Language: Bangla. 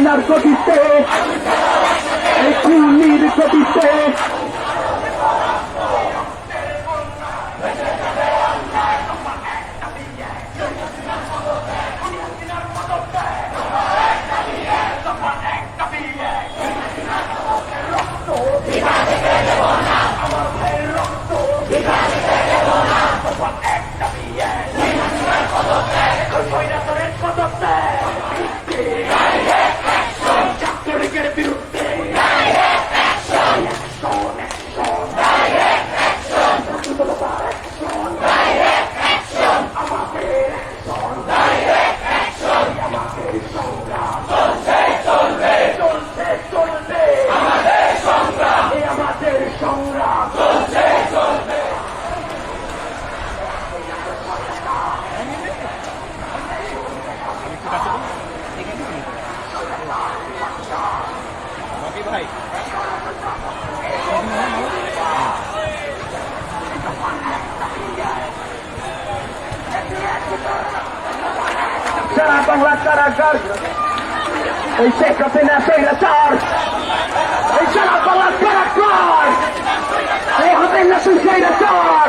নার গতিতে এই খুনির সংগ্রাম সারা বাংলা কারাগার এই শেখ হাসিনা স্বৈরাচার এই সারা বাংলা কারাগার এই হাতের না তুই স্বৈরাচার